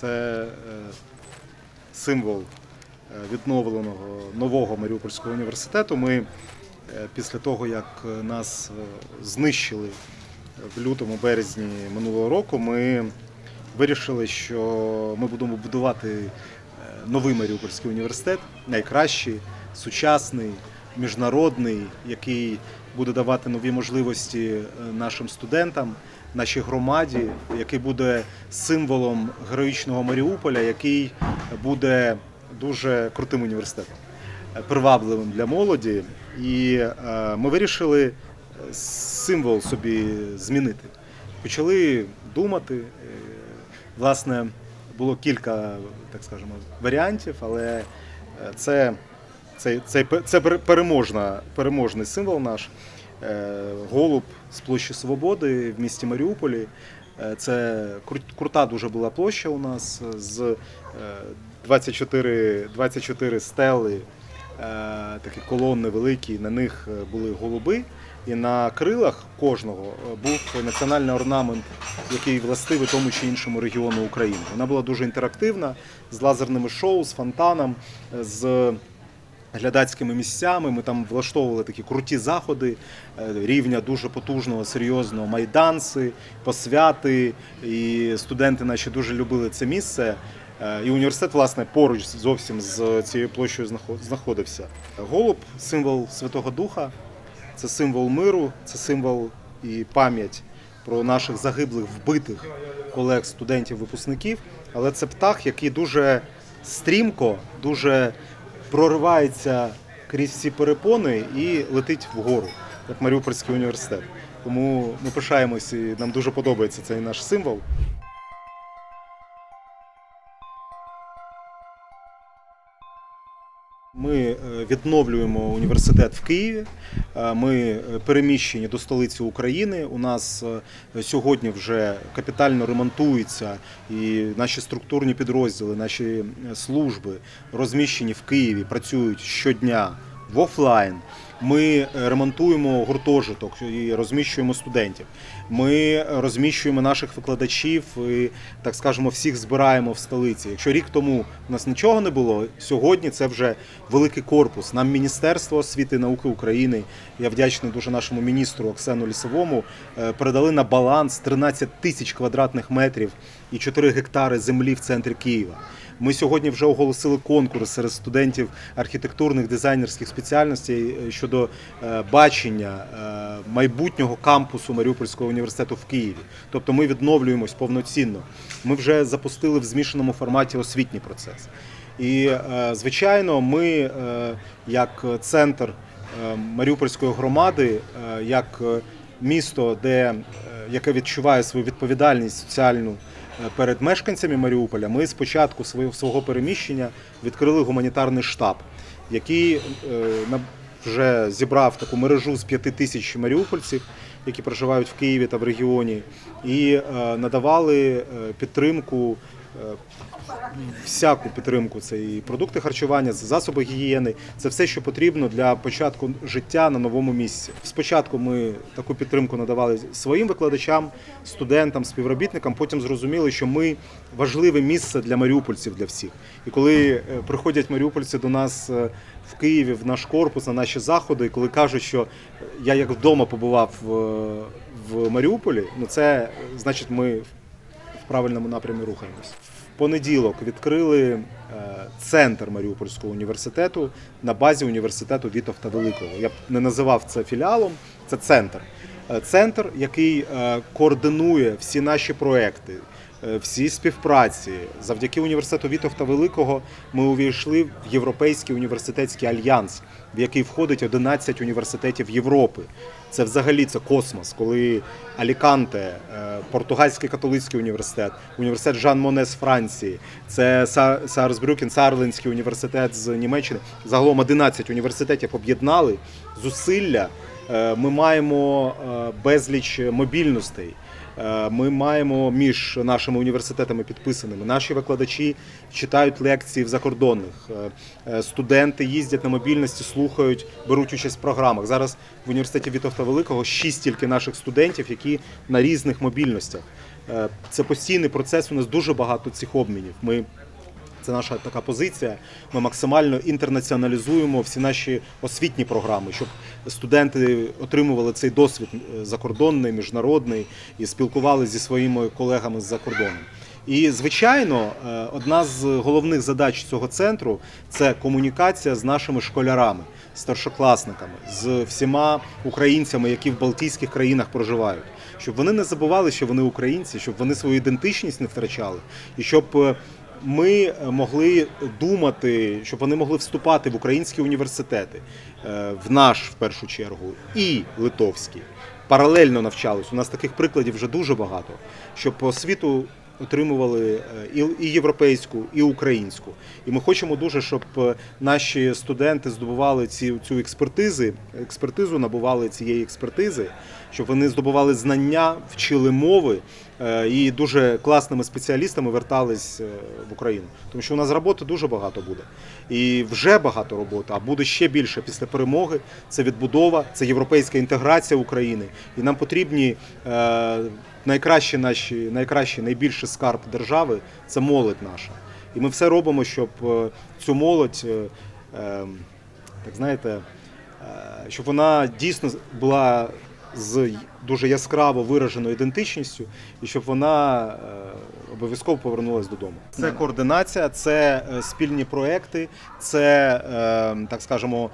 це е, символ е, відновленого нового Маріупольського університету. Ми е, після того, як нас знищили в лютому березні минулого року, ми вирішили, що ми будемо будувати новий Маріупольський університет, найкращий, сучасний, міжнародний, який буде давати нові можливості нашим студентам, нашій громаді, який буде символом героїчного Маріуполя, який буде дуже крутим університетом, е, привабливим для молоді. І е, ми вирішили символ собі змінити. Почали думати. е, Власне, було кілька, так скажемо, варіантів, але це, це, це, це переможна, переможний символ наш. Голуб з площі Свободи в місті Маріуполі. Е, Це крута дуже була площа у нас з е, 24, 24 стели, е, такі колонни великі, на них е, були голуби. І на крилах кожного е, був національний орнамент, який властивий тому чи іншому регіону України. Вона була дуже інтерактивна, з лазерними шоу, з фонтаном, е, з глядацькими місцями. Ми там влаштовували такі круті заходи е, рівня дуже потужного, серйозного майданси, посвяти. І студенти наші дуже любили це місце. Е, І університет, власне, поруч зовсім з цією площею знаходився. Голуб символ Святого Духа, це символ миру, це символ і пам'ять про наших загиблих вбитих колег, студентів, випускників. Але це птах, який дуже стрімко, дуже проривається крізь всі перепони і летить вгору, як Маріупольський університет. Тому ми пишаємось і нам дуже подобається цей наш символ. Ми е, відновлюємо університет в Києві. Е, Ми е, переміщені до столиці України. У нас е, сьогодні вже капітально ремонтується і наші структурні підрозділи, наші служби розміщені в Києві, працюють щодня в офлайн. Ми е, ремонтуємо гуртожиток і розміщуємо студентів. Ми розміщуємо наших викладачів і, так скажемо, всіх збираємо в столиці. Якщо рік тому у нас нічого не було, сьогодні це вже великий корпус. Нам Міністерство освіти і науки України, я вдячний дуже нашому міністру Оксану Лісовому, е, передали на баланс 13 тисяч квадратних метрів і 4 гектари землі в центрі Києва. Ми сьогодні вже оголосили конкурс серед студентів архітектурних дизайнерських спеціальностей е, щодо е, бачення е, майбутнього кампусу Маріупольського університету в Києві. Тобто ми відновлюємось повноцінно. Ми вже запустили в змішаному форматі освітній процес. І, звичайно, ми, як центр Маріупольської громади, як місто, де, яке відчуває свою відповідальність соціальну перед мешканцями Маріуполя, ми спочатку свого, переміщення відкрили гуманітарний штаб, який е, вже зібрав таку мережу з п'яти тисяч маріупольців, які проживають в Києві та в регіоні, і е, надавали е, підтримку. Е, Всяку підтримку це і продукти харчування, це засоби гігієни, це все, що потрібно для початку життя на новому місці. Спочатку ми таку підтримку надавали своїм викладачам, студентам, співробітникам. Потім зрозуміли, що ми важливе місце для маріупольців для всіх. І коли е, приходять маріупольці до нас е, в Києві, в наш корпус, на наші заходи, і коли кажуть, що я як вдома побував в, в Маріуполі, ну це е, значить ми правильному напрямі рухаємось. В понеділок відкрили е, центр Маріупольського університету на базі університету Вітовта Великого. Я б не називав це філіалом, це центр. Е, Центр, який е, координує всі наші проекти, всі співпраці. Завдяки університету Вітовта Великого ми увійшли в Європейський університетський альянс, в який входить 11 університетів Європи. Це взагалі це космос, коли Аліканте, е, Португальський католицький університет, університет Жан Моне з Франції, це Сарсбрюкен, Сарлинський університет з Німеччини. Загалом 11 університетів об'єднали зусилля. Е, Ми маємо е, безліч мобільностей. Е, Ми маємо між нашими університетами підписаними. Наші викладачі читають лекції в закордонних. Е, е, Студенти їздять на мобільності, слухають, беруть участь в програмах. Зараз в університеті Вітовта Великого шість тільки наших студентів, які на різних мобільностях. Це постійний процес. У нас дуже багато цих обмінів. Ми це наша така позиція. Ми максимально інтернаціоналізуємо всі наші освітні програми, щоб студенти отримували цей досвід е, закордонний, міжнародний і спілкувалися зі своїми колегами з-за кордоном. І звичайно, е, одна з головних задач цього центру це комунікація з нашими школярами, старшокласниками, з всіма українцями, які в Балтійських країнах проживають, щоб вони не забували, що вони українці, щоб вони свою ідентичність не втрачали, і щоб е, ми могли думати, щоб вони могли вступати в українські університети, е, в наш в першу чергу, і литовський. Паралельно навчались. У нас таких прикладів вже дуже багато, щоб по світу отримували е, і європейську, і українську. І ми хочемо дуже, щоб е, наші студенти здобували ці цю експертизи, експертизу набували цієї експертизи, щоб вони здобували знання, вчили мови е, і дуже класними спеціалістами вертались е, в Україну. Тому що у нас роботи дуже багато буде. І вже багато роботи, а буде ще більше після перемоги. Це відбудова, це європейська інтеграція України. І нам потрібні е, найкращі наші, найкращий, найбільший скарб держави це молодь наша. І ми все робимо, щоб е, цю молодь, е, е, так знаєте, е, щоб вона дійсно була з дуже яскраво вираженою ідентичністю, і щоб вона е, обов'язково повернулася додому. Це координація, це е, спільні проекти, це е, так скажемо,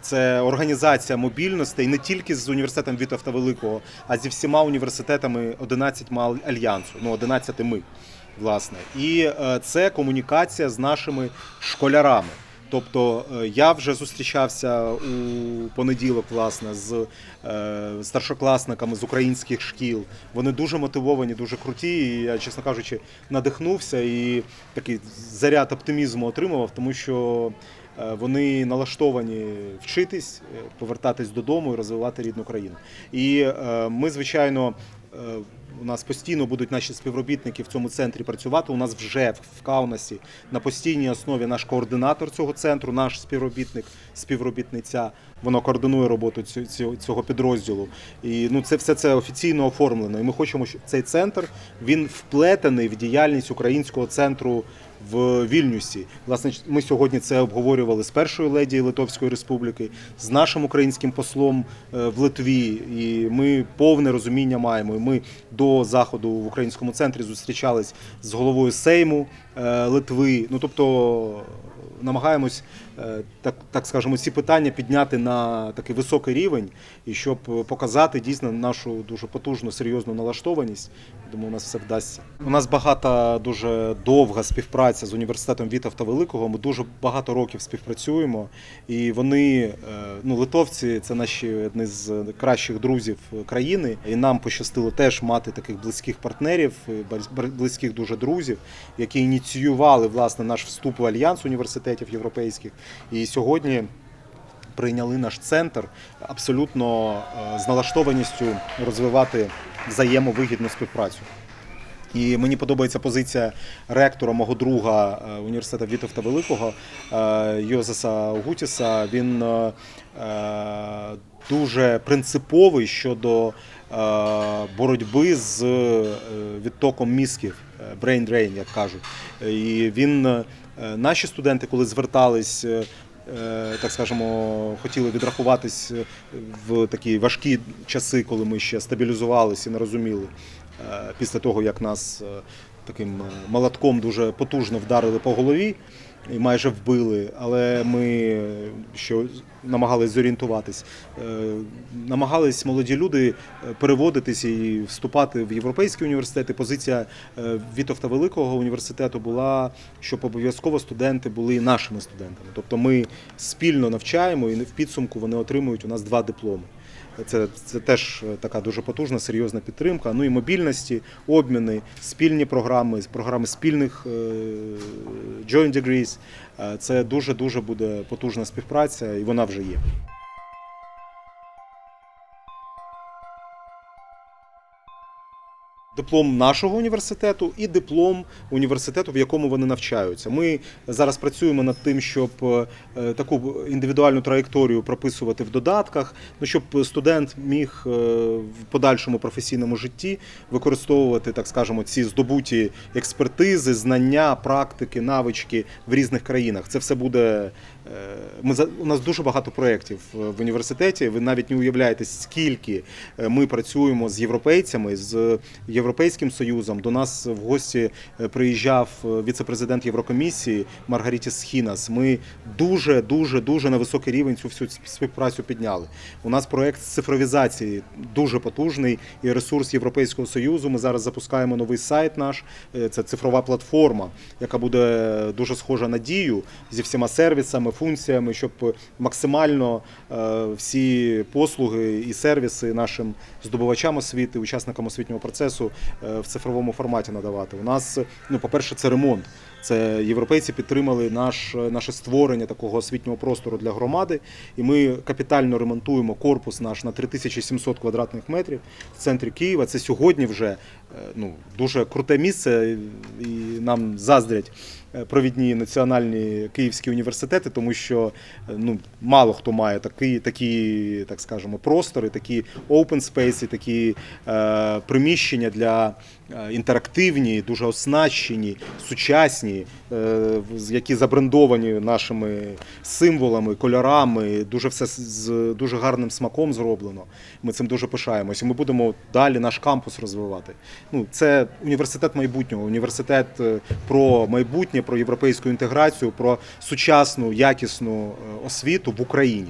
це організація мобільностей не тільки з університетом Вітовта Великого, а зі всіма університетами 11 альянсу, ну 11 ми, власне. І це комунікація з нашими школярами. Тобто е, я вже зустрічався у понеділок, власне, з е, старшокласниками з українських шкіл. Вони дуже мотивовані, дуже круті. І я, чесно кажучи, надихнувся і такий заряд оптимізму отримував, тому що е, вони налаштовані вчитись, повертатись додому і розвивати рідну країну. І ми, звичайно. У нас постійно будуть наші співробітники в цьому центрі працювати. У нас вже в Каунасі на постійній основі наш координатор цього центру, наш співробітник, співробітниця. Воно координує роботу цього підрозділу. І ну це все це офіційно оформлено. І ми хочемо, щоб цей центр він вплетений в діяльність українського центру в Вільнюсі. Власне, ми сьогодні це обговорювали з першою леді Литовської Республіки, з нашим українським послом е, в Литві. І ми повне розуміння маємо. І Ми до заходу в українському центрі зустрічались з головою Сейму е, Литви. Ну тобто намагаємось, так, так скажемо, ці питання підняти на такий високий рівень, і щоб показати дійсно нашу дуже потужну серйозну налаштованість. Думаю, у нас все вдасться. У нас багата дуже довга співпраця з університетом Вітовта Великого. Ми дуже багато років співпрацюємо, і вони, е, ну, литовці, це наші одні з кращих друзів країни. І нам пощастило теж мати таких близьких партнерів, близьких дуже друзів, які ініціювали власне наш вступ в альянс університетів європейських. І сьогодні прийняли наш центр абсолютно е, з налаштованістю розвивати взаємовигідну співпрацю. І мені подобається позиція ректора, мого друга е, університету Вітовта Великого е, Йозеса Гутіса. Він дуже принциповий щодо боротьби з е, відтоком мізків, е, brain drain, як кажуть. І він, е, наші студенти, коли звертались. е, е, Так скажемо, хотіли відрахуватись е, в такі важкі часи, коли ми ще стабілізувалися і не розуміли е, після того, як нас е, таким е, молотком дуже потужно вдарили по голові і майже вбили, але ми що намагались зорієнтуватись, е, намагались молоді люди е, переводитись і вступати в європейські університети. Позиція е, Вітовта Великого університету була, щоб обов'язково студенти були нашими студентами. Тобто ми спільно навчаємо і в підсумку вони отримують у нас два дипломи. Це, це теж е, така дуже потужна, серйозна підтримка. Ну і мобільності, обміни, спільні програми, програми спільних е, joint degrees. Е, Це дуже дуже буде потужна співпраця, і вона вже є. Диплом нашого університету і диплом університету, в якому вони навчаються. Ми зараз працюємо над тим, щоб е, таку індивідуальну траєкторію прописувати в додатках, ну щоб студент міг е, в подальшому професійному житті використовувати, так скажемо, ці здобуті експертизи, знання, практики, навички в різних країнах. Це все буде. е, Ми у нас дуже багато проєктів в університеті. Ви навіть не уявляєте, скільки ми працюємо з європейцями, з Європейським Союзом. До нас в гості е, приїжджав е, віце-президент Єврокомісії Маргаріті Схінас. Ми дуже, дуже, дуже на високий рівень цю всю співпрацю підняли. У нас проект з цифровізації дуже потужний і ресурс Європейського Союзу. Ми зараз запускаємо новий сайт наш. Е, Це цифрова платформа, яка буде дуже схожа на дію зі всіма сервісами, функціями, щоб максимально всі послуги і сервіси нашим здобувачам освіти, учасникам освітнього процесу е, в цифровому форматі надавати. У нас, ну, по-перше, це ремонт. Це європейці підтримали наш, наше створення такого освітнього простору для громади, і ми капітально ремонтуємо корпус наш на 3700 квадратних метрів в центрі Києва. Це сьогодні вже е, ну, дуже круте місце, і нам заздрять провідні національні київські університети, тому що е, ну, мало хто має такі, такі так скажемо, простори, такі open space, такі е, приміщення для е, інтерактивні, дуже оснащені, сучасні, е, які забрендовані нашими символами, кольорами, дуже все з- дуже гарним смаком зроблено. Ми цим дуже пишаємося. Ми будемо далі наш кампус розвивати. Ну, це університет майбутнього, університет е, про майбутнє, про європейську інтеграцію, про сучасну, якісну е, освіту в Україні,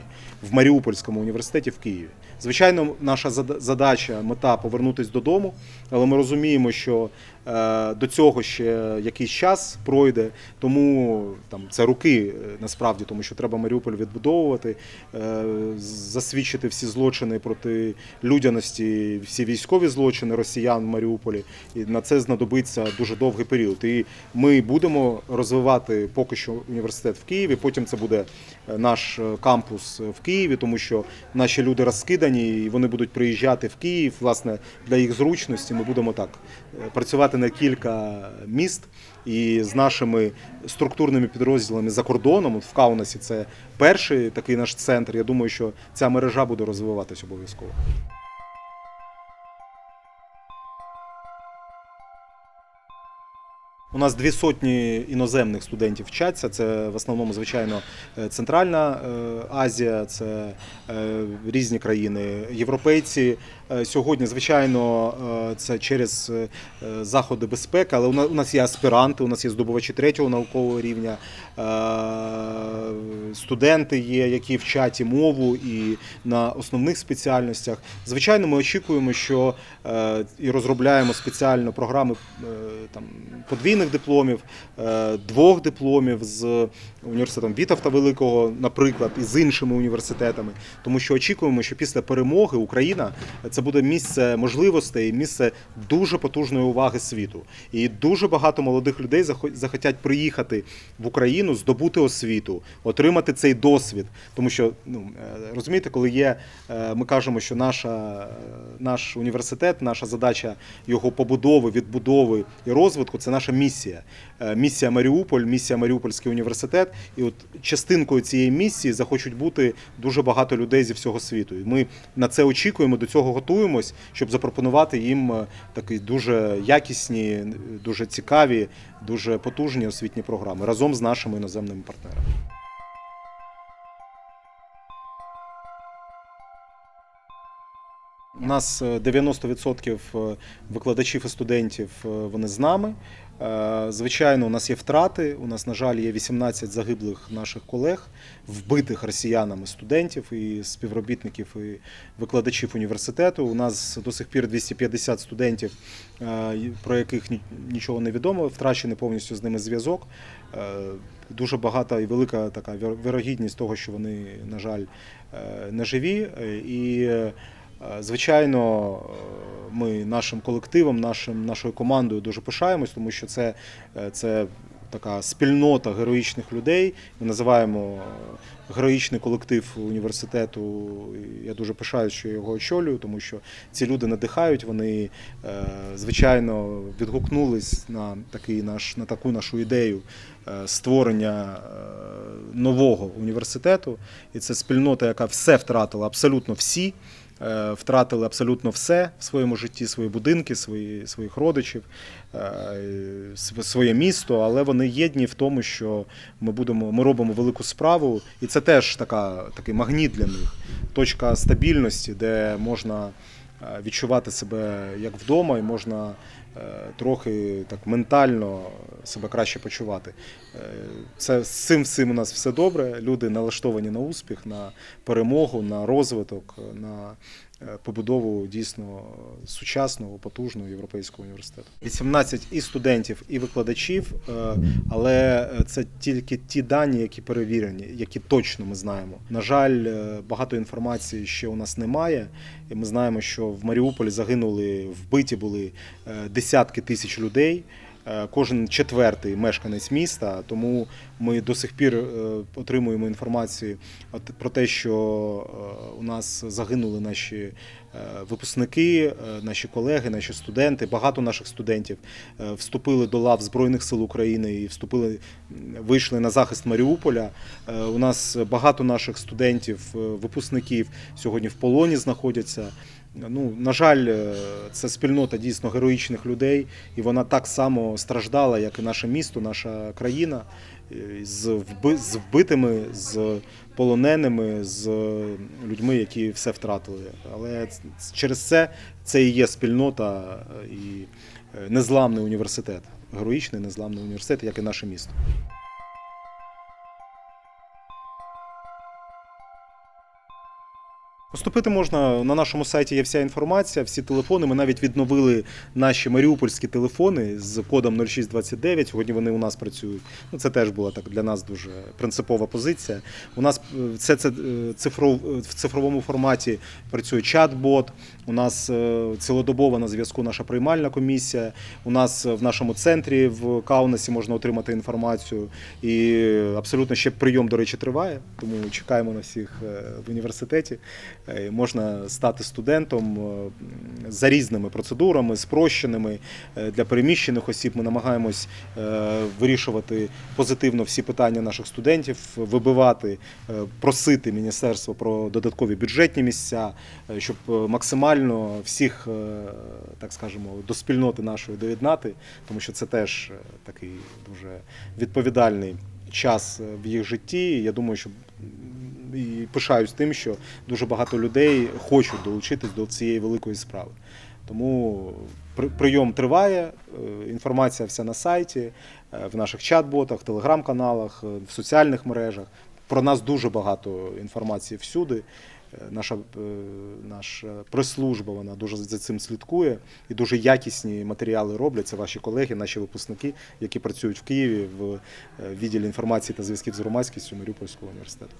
в Маріупольському університеті в Києві. Звичайно, наша зада- задача, мета повернутися додому, але ми розуміємо, що е, до цього ще якийсь час пройде, тому там це роки е, насправді, тому що треба Маріуполь відбудовувати, е, засвідчити всі злочини проти людяності, всі військові злочини росіян в Маріуполі. І на це знадобиться дуже довгий період. І ми будемо розвивати поки що університет в Києві. Потім це буде наш кампус в Києві, тому що наші люди розкидані і вони будуть приїжджати в Київ. Власне, для їх зручності ми будемо так е, працювати на кілька міст. І з нашими структурними підрозділами за кордоном, в Каунасі це перший такий наш центр. Я думаю, що ця мережа буде розвиватись обов'язково. У нас дві сотні іноземних студентів вчаться. Це в основному, звичайно, е, Центральна е, Азія, це різні країни, європейці. Е, Сьогодні, звичайно, е, це через е, заходи безпеки, але у нас є аспіранти, у нас є здобувачі третього наукового рівня, студенти є, які вчать і мову і на основних спеціальностях. Звичайно, ми очікуємо, що і розробляємо спеціально програми там подвійних дипломів, двох дипломів з університетом Вітовта Великого, наприклад, і з іншими університетами, тому що очікуємо, що після перемоги Україна це буде місце можливостей, місце дуже потужної уваги світу. І дуже багато молодих людей захо- захотять приїхати в Україну, здобути освіту, отримати цей досвід. Тому що ну е, розумієте, коли є, е, ми кажемо, що наша, е, наш університет, наша задача його побудови, відбудови і розвитку це наша місія. Місія Маріуполь, місія Маріупольський університет. І от частинкою цієї місії захочуть бути дуже багато людей зі всього світу. І ми на це очікуємо, до цього готуємось, щоб запропонувати їм е, такі дуже якісні, дуже цікаві, дуже потужні освітні програми разом з нашими іноземними партнерами. У нас е, 90% викладачів і студентів е, вони з нами. Е, Звичайно, у нас є втрати. У нас, на жаль, є 18 загиблих наших колег, вбитих росіянами студентів і співробітників і викладачів університету. У нас до сих пір 250 студентів, е, про яких нічого не відомо, втрачений повністю з ними зв'язок. Е, Дуже багата і велика така вір- вірогідність того, що вони, на жаль, не живі. І Звичайно, е, ми нашим колективом, нашим, нашою командою дуже пишаємось, тому що це, е, це така спільнота героїчних людей. Ми називаємо е, героїчний колектив університету. Я дуже пишаюсь, що я його очолюю, тому що ці люди надихають. Вони е, звичайно відгукнулись на такий наш на таку нашу ідею е, створення е, нового університету. І це спільнота, яка все втратила, абсолютно всі. Е, Втратили абсолютно все в своєму житті, свої будинки, свої, своїх родичів, е, своє місто, але вони єдні в тому, що ми будемо, ми робимо велику справу, і це теж така, такий магніт для них, точка стабільності, де можна е, відчувати себе як вдома, і можна трохи так ментально себе краще почувати. Е, Це з цим всім у нас все добре. Люди налаштовані на успіх, на перемогу, на розвиток, на е, побудову дійсно сучасного, потужного європейського університету. 18 і студентів, і викладачів, е, але це тільки ті дані, які перевірені, які точно ми знаємо. На жаль, е, багато інформації ще у нас немає. І ми знаємо, що в Маріуполі загинули, вбиті були е, десятки тисяч людей. Е, Кожен четвертий мешканець міста, тому ми до сих пір е, отримуємо інформацію про те, що е, у нас загинули наші випускники, наші колеги, наші студенти. Багато наших студентів вступили до лав Збройних сил України і вступили, вийшли на захист Маріуполя. У нас багато наших студентів, випускників сьогодні в полоні знаходяться. Ну, на жаль, е, це спільнота дійсно героїчних людей, і вона так само страждала, як і наше місто, наша країна, е, з вби- з вбитими, з полоненими, з людьми, які все втратили. Але через це це і є спільнота е, і незламний університет, героїчний незламний університет, як і наше місто. Поступити можна на нашому сайті є вся інформація, всі телефони. Ми навіть відновили наші маріупольські телефони з кодом 0629. Сьогодні вони у нас працюють. Ну це теж була так для нас дуже принципова позиція. У нас це все це е, цифров, е, в цифровому форматі працює чат-бот. У нас е, цілодобово на зв'язку наша приймальна комісія. У нас в нашому центрі в Каунасі можна отримати інформацію. І абсолютно ще прийом, до речі, триває. Тому чекаємо на всіх е, в університеті. Е, Можна стати студентом е, за різними процедурами, спрощеними Е, для переміщених осіб. Ми намагаємось е, вирішувати позитивно всі питання наших студентів, вибивати, е, просити міністерство про додаткові бюджетні місця, е, щоб е, максимально всіх, е, так скажемо, до спільноти нашої доєднати, тому що це теж е, такий дуже відповідальний час е, в їх житті. Я думаю, що і пишаюсь тим, що дуже багато людей хочуть долучитись до цієї великої справи. Тому при- прийом триває, інформація вся на сайті, в наших чат-ботах, телеграм-каналах, в соціальних мережах. Про нас дуже багато інформації всюди. Е, Наша, е, наша прес-служба вона дуже за цим слідкує і дуже якісні матеріали робляться. Ваші колеги, наші випускники, які працюють в Києві в е, відділі інформації та зв'язків з громадськістю Маріупольського університету.